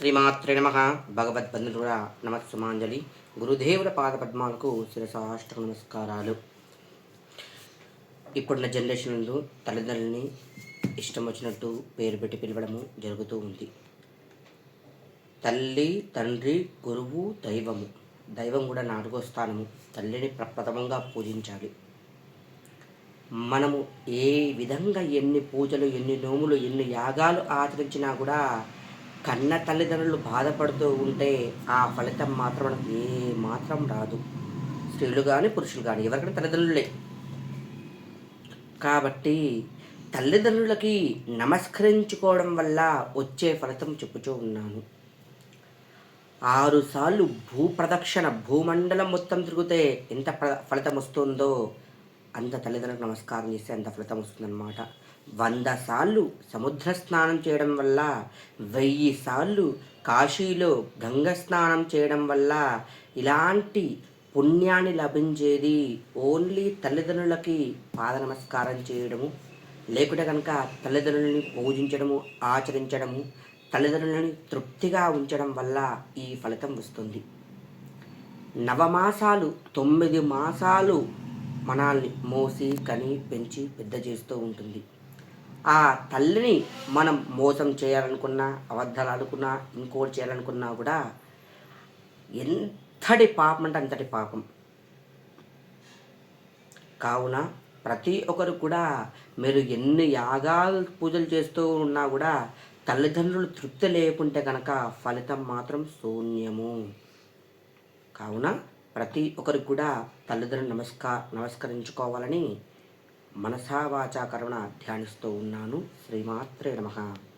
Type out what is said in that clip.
శ్రీమాత్రే నమ. భగవద్బంధుడ నమస్సుమాంజలి. గురుదేవుల పాద పద్మాలకు శిరసాష్టక నమస్కారాలు. ఇప్పుడున్న జనరేషన్లో తల్లిదండ్రులని ఇష్టం వచ్చినట్టు పేరు పెట్టి పిలవడము జరుగుతూ ఉంది. తల్లి తండ్రి గురువు దైవము. దైవం కూడా నాలుగో స్థానము. తల్లిని ప్రప్రథమంగా పూజించాలి. మనము ఏ విధంగా ఎన్ని పూజలు ఎన్ని నోములు ఎన్ని యాగాలు ఆచరించినా కూడా కన్న తల్లిదండ్రులు బాధపడుతూ ఉంటే ఆ ఫలితం మాత్రం మనకు ఏ మాత్రం రాదు. స్త్రీలు కానీ పురుషులు కానీ ఎవరికైనా తల్లిదండ్రులే. కాబట్టి తల్లిదండ్రులకి నమస్కరించుకోవడం వల్ల వచ్చే ఫలితం చెప్పుతూ ఉన్నాను. ఆరుసార్లు భూప్రదక్షిణ భూ ప్రదక్షిణ భూమండలం మొత్తం తిరిగితే ఎంత ఫలితం వస్తుందో అంత తల్లిదండ్రులకు నమస్కారం చేస్తే అంత ఫలితం వస్తుందన్నమాట. వంద సార్లు సముద్ర స్నానం చేయడం వల్ల వెయ్యి సార్లు కాశీలో గంగ స్నానం చేయడం వల్ల ఇలాంటి పుణ్యాన్ని లభించేది ఓన్లీ తల్లిదండ్రులకి పాద నమస్కారం చేయడము లేకుంటే కనుక తల్లిదండ్రులని పూజించడము ఆచరించడము తల్లిదండ్రులని తృప్తిగా ఉంచడం వల్ల ఈ ఫలితం వస్తుంది. నవమాసాలు తొమ్మిది మాసాలు మనల్ని మోసి కని పెంచి పెద్ద చేస్తూ ఉంటుంది. ఆ తల్లిని మనం మోసం చేయాలనుకున్నా అబద్ధాలు అనుకున్నా ఇంకోటి చేయాలనుకున్నా కూడా ఎంతటి పాపం అంటే అంతటి పాపం. కావున ప్రతి ఒక్కరు కూడా మీరు ఎన్ని యాగాలు పూజలు చేస్తూ ఉన్నా కూడా తల్లిదండ్రులు తృప్తి లేకుంటే కనుక ఫలితం మాత్రం శూన్యము. కావున ప్రతి ఒక్కరికి కూడా తల్లిదండ్రులు నమస్కా నమస్కరించుకోవాలని మనసా కరుణ ధ్యానిస్తూ ఉన్నాను. శ్రీమాత్రే నమః.